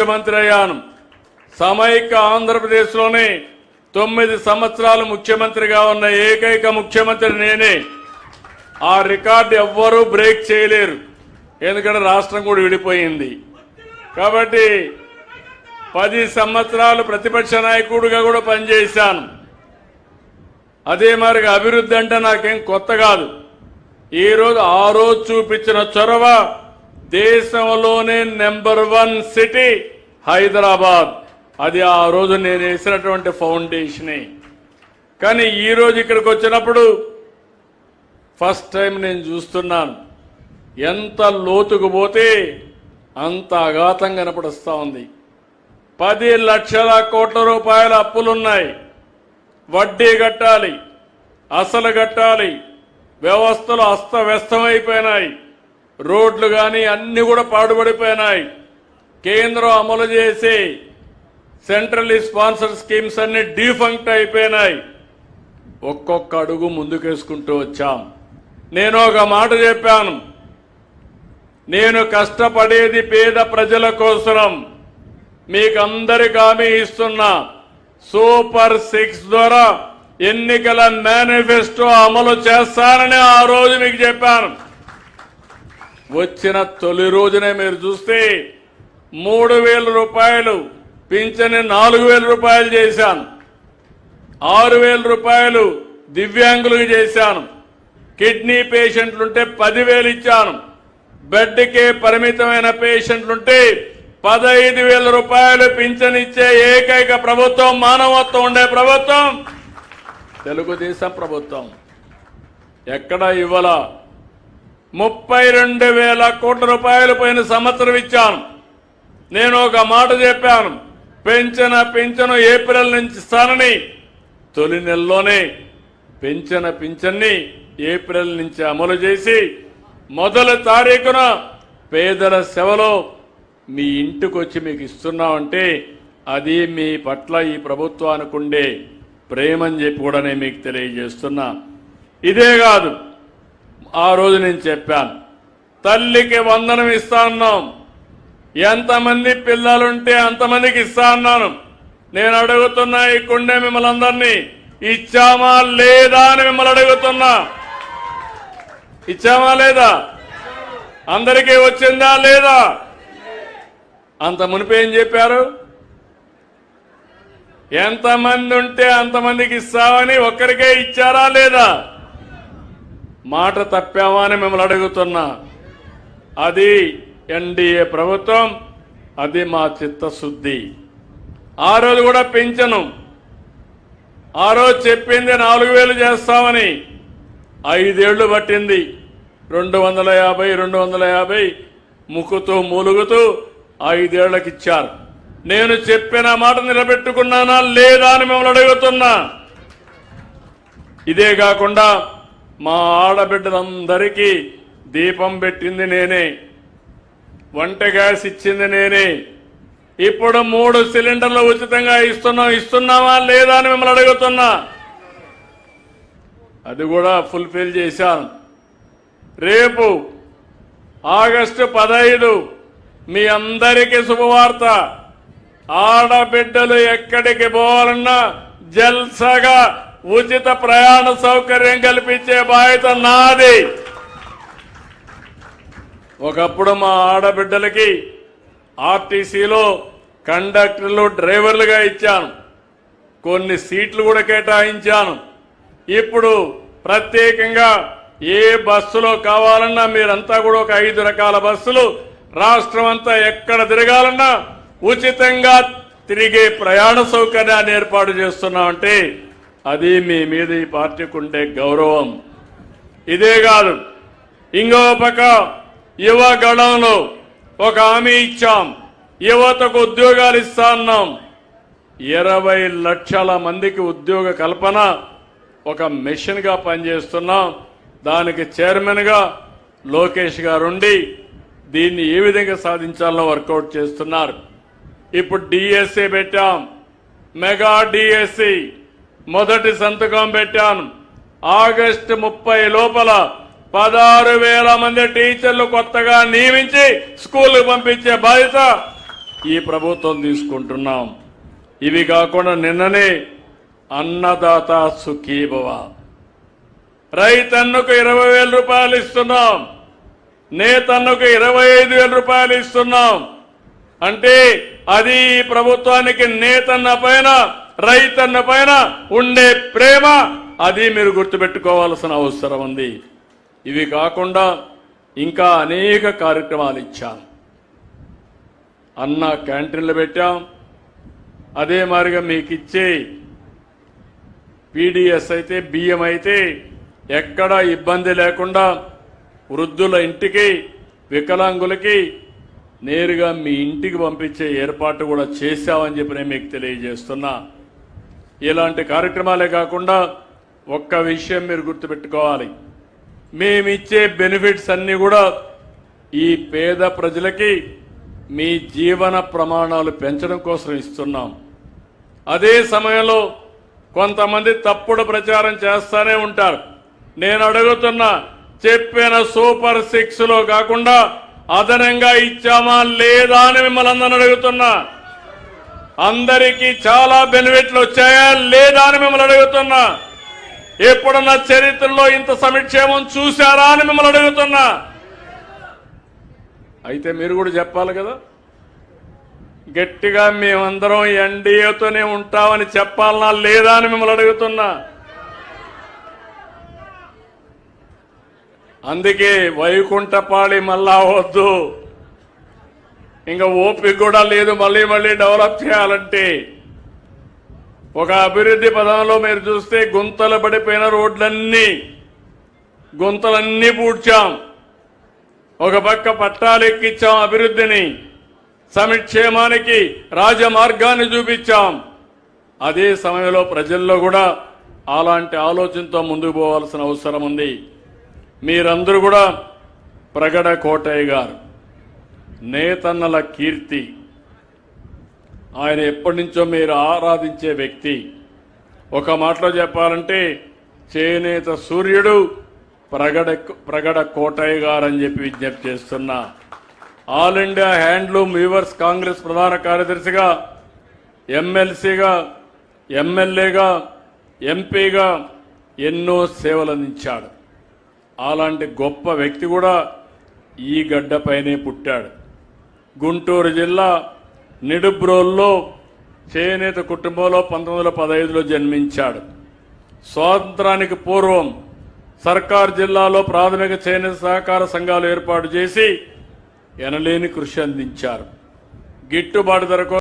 ముఖ్యమంత్రి అయ్యాను సమైక్య ఆంధ్రప్రదేశ్లోని తొమ్మిది సంవత్సరాలు ముఖ్యమంత్రిగా ఉన్న ఏకైక ముఖ్యమంత్రి నేనే. ఆ రికార్డు ఎవ్వరూ బ్రేక్ చేయలేరు. ఎందుకంటే రాష్ట్రం కూడా విడిపోయింది. కాబట్టి పది సంవత్సరాలు ప్రతిపక్ష నాయకుడిగా కూడా పనిచేశాను. అదే మరి అభివృద్ధి అంటే నాకేం కొత్త కాదు. ఈ రోజు ఆ రోజు చూపించిన చొరవ దేశంలోనే నెంబర్ వన్ సిటీ. హైదరాబాద్. అది ఆ రోజు నేను వేసినటువంటి ఫౌండేషనే. కానీ ఈరోజు ఇక్కడికి వచ్చినప్పుడు ఫస్ట్ టైం నేను చూస్తున్నాను. ఎంత లోతుకు పోతే అంత అఘాతం కనపడుస్తా ఉంది. పది లక్షల కోట్ల రూపాయల అప్పులున్నాయి. వడ్డీ కట్టాలి. అసలు కట్టాలి. వ్యవస్థలు అస్తవ్యస్తమైపోయినాయి. రోడ్లు కానీ అన్నీ కూడా పాడుపడిపోయినాయి. కేంద్రం అమలు చేసి సెంట్రల్ స్పాన్సర్ స్కీమ్స్ అన్ని డీఫంక్ట్ అయిపోయినాయి. ఒక్కొక్క అడుగు ముందుకేసుకుంటూ వచ్చాం. నేను ఒక మాట చెప్పాను. నేను కష్టపడేది పేద ప్రజల కోసం మీకందరికి హామీ ఇస్తున్నా. సూపర్ సిక్స్ ద్వారా ఎన్నికల మేనిఫెస్టో అమలు చేస్తానని ఆ రోజు మీకు చెప్పాను. వచ్చిన తొలి రోజునే మీరు చూస్తే మూడు వేల రూపాయలు పింఛను నాలుగు వేల రూపాయలు చేశాను ఆరు వేల రూపాయలు దివ్యాంగులకు చేశాను కిడ్నీ పేషెంట్లుంటే పదివేలు ఇచ్చాను. బెడ్కే పరిమితమైన పేషెంట్లుంటే పదహైదు వేల రూపాయలు పింఛనిచ్చే ఏకైక ప్రభుత్వం మానవత్వం ఉండే ప్రభుత్వం. తెలుగుదేశం ప్రభుత్వం ఎక్కడ ఇవ్వాల? ముప్పై రెండు వేల కోట్ల రూపాయలు పోయిన సంవత్సరం ఇచ్చాను. నేను ఒక మాట చెప్పాను. పెంచిన పింఛను ఏప్రిల్ నుంచి ఇస్తానని తొలి నెలలోనే పెంచిన పింఛన్ని ఏప్రిల్ నుంచి అమలు చేసి మొదటి తారీఖున పేదల సేవలో మీ ఇంటికి వచ్చి మీకు ఇస్తున్నామంటే అది మీ పట్ల ఈ ప్రభుత్వానికి ఉండే ప్రేమని చెప్పి కూడా నేను మీకు తెలియజేస్తున్నా. ఇదే కాదు ఆ రోజు నేను చెప్పాను. తల్లికి వందనం ఇస్తా అన్నాం. ఎంతమంది పిల్లలుంటే అంతమందికి ఇస్తా అన్నాను. నేను అడుగుతున్నా ఈ కుండే మిమ్మల్ని అందరినీ ఇచ్చామా లేదా అని మిమ్మల్ని అడుగుతున్నా. ఇచ్చామా లేదా? అందరికీ వచ్చిందా లేదా? అంత మునిపి ఏం చెప్పారు? ఎంతమంది ఉంటే అంతమందికి ఇస్తామని ఒక్కరికే ఇచ్చారా లేదా? మాట తప్పామా అని మిమ్మల్ని అడుగుతున్నా. అది ఎన్డీఏ ప్రభుత్వం అది మా చిత్తశుద్ధి. ఆ రోజు కూడా పెంచను ఆ రోజు చెప్పింది నాలుగు వేలు చేస్తామని. ఐదేళ్ళు పట్టింది. రెండు వందల యాభై రెండు వందల యాభై ముక్కుతూ మూలుగుతూ ఐదేళ్ళకు ఇచ్చారు నేను చెప్పిన మాట నిలబెట్టుకున్నానా లేదా అని మిమ్మల్ని అడుగుతున్నా. ఇదే కాకుండా మా ఆడబిడ్డలందరికీ దీపం పెట్టింది నేనే. వంట గ్యాస్ ఇచ్చింది నేనే. ఇప్పుడు మూడు సిలిండర్లు ఉచితంగా ఇస్తున్నాం ఇస్తున్నామా లేదా అని మిమ్మల్ని అడుగుతున్నా. అది కూడా ఫుల్ఫిల్ చేశాను. రేపు ఆగస్టు పదహైదు మీ అందరికీ శుభవార్త. ఆడబిడ్డలు ఎక్కడికి పోవాలన్నా జల్సగా ఉచిత ప్రయాణ సౌకర్యం కల్పించే బాధ్యత నాది. ఒకప్పుడు మా ఆడబిడ్డలకి ఆర్టీసీలో కండక్టర్లు డ్రైవర్లుగా ఇచ్చాను. కొన్ని సీట్లు కూడా కేటాయించాను. ఇప్పుడు ప్రత్యేకంగా ఏ బస్సులో కావాలన్నా మీరంతా కూడా ఒక ఐదు రకాల బస్సులు రాష్ట్రం అంతా ఎక్కడ తిరగాలన్నా ఉచితంగా తిరిగే ప్రయాణ సౌకర్యాన్ని ఏర్పాటు చేస్తున్నామంటే అది మీ మీద ఈ పార్టీకి ఉండే గౌరవం. ఇదే కాదు ఇంకో పక్క యువ గళంలో ఒక హామీ ఇచ్చాం. యువతకు ఉద్యోగాలు ఇస్తా అన్నాం. ఇరవై లక్షల మందికి ఉద్యోగ కల్పన ఒక మిషన్గా పనిచేస్తున్నాం. దానికి చైర్మన్గా లోకేష్ లోకేష్ గారుండి దీన్ని ఏ విధంగా సాధించాలో వర్కౌట్ చేస్తున్నారు. ఇప్పుడు డిఎస్సి పెట్టాం. మెగా డిఎస్సి మొదటి సంతకం పెట్టాను ఆగస్టు ముప్పై లోపల పదహారు వేల మంది టీచర్లు కొత్తగా నియమించి స్కూల్కి పంపించే బాధ్యత ఈ ప్రభుత్వం తీసుకుంటున్నాం. ఇవి కాకుండా నిన్ననే అన్నదాత సుఖీభవ. రైతన్నుకు ఇరవై వేల రూపాయలు ఇస్తున్నాం. నేతన్నుకు ఇరవై ఐదు వేల రూపాయలు ఇస్తున్నాం. అంటే అది ఈ ప్రభుత్వానికి నేతన్న పైన రైతన్న పైన ఉండే ప్రేమ అది మీరు గుర్తుపెట్టుకోవాల్సిన అవసరం ఉంది. ఇవి కాకుండా ఇంకా అనేక కార్యక్రమాలు ఇచ్చాం. అన్న క్యాంటీన్లు పెట్టాం. అదే మాదిరిగా మీకు ఇచ్చే పీడిఎస్ అయితే బియ్యం అయితే ఎక్కడా ఇబ్బంది లేకుండా వృద్ధుల ఇంటికి వికలాంగులకి నేరుగా మీ ఇంటికి పంపించే ఏర్పాటు కూడా చేశామని చెప్పి నేను మీకు తెలియజేస్తున్నా. ఇలాంటి కార్యక్రమాలే కాకుండా ఒక్క విషయం మీరు గుర్తుపెట్టుకోవాలి. మేమిచ్చే బెనిఫిట్స్ అన్ని కూడా ఈ పేద ప్రజలకి మీ జీవన ప్రమాణాలు పెంచడం కోసం ఇస్తున్నాం. అదే సమయంలో కొంతమంది తప్పుడు ప్రచారం చేస్తూనే ఉంటారు. నేను అడుగుతున్నా చెప్పిన సూపర్ సిక్స్లో కాకుండా అదనంగా ఇచ్చామా లేదా అని మిమ్మల్ని అందరిని అడుగుతున్నా. అందరికీ చాలా బెనిఫిట్లు వచ్చాయా లేదా అని మిమ్మల్ని అడుగుతున్నా. ఎప్పుడన్నా చరిత్రలో ఇంత సంక్షేమం చూశారా అని మిమ్మల్ని అడుగుతున్నా. అయితే మీరు కూడా చెప్పాలి కదా. గట్టిగా మేమందరం ఎన్డీఏతోనే ఉంటామని చెప్పాలనా లేదా అని మిమ్మల్ని అడుగుతున్నా. అందుకే వైకుంఠపాళి మళ్ళా వద్దు. ఇంకా ఓపిక కూడా లేదు మళ్ళీ మళ్ళీ డెవలప్ చేయాలంటే. ఒక అభివృద్ధి పదంలో మీరు చూస్తే గుంతలు పడిపోయిన రోడ్లన్నీ గుంతలన్నీ పూడ్చాం. ఒక పక్క పట్టాలు ఎక్కించాం అభివృద్ధిని సమిక్షేమానికి రాజమార్గాన్ని చూపించాం. అదే సమయంలో ప్రజల్లో కూడా అలాంటి ఆలోచనతో ముందుకు పోవాల్సిన అవసరం ఉంది. మీరందరూ కూడా ప్రగడ కోటయ్య గారు నేతన్నల కీర్తి. ఆయన ఎప్పటి నుంచో మీరు ఆరాధించే వ్యక్తి. ఒక మాటలో చెప్పాలంటే చేనేత సూర్యుడు ప్రగడ ప్రగడ కోటయ్య గారు అని చెప్పి విజ్ఞప్తి చేస్తున్నా. All India handloom weavers Congress ప్రధాన కార్యదర్శిగా ఎమ్మెల్సీగా ఎమ్మెల్యేగా ఎంపీగా ఎన్నో సేవలు అందించాడు. అలాంటి గొప్ప వ్యక్తి కూడా ఈ గడ్డపైనే పుట్టాడు. గుంటూరు జిల్లా నిడుబ్రోల్లో చేనేత కుటుంబంలో పంతొమ్మిది వందల పదహైదులో జన్మించాడు. స్వాతంత్రానికి పూర్వం సర్కార్ జిల్లాలో ప్రాథమిక చేనేత సహకార సంఘాలు ఏర్పాటు చేసి ఎనలేని కృషి అందించారు. గిట్టుబాటు ధర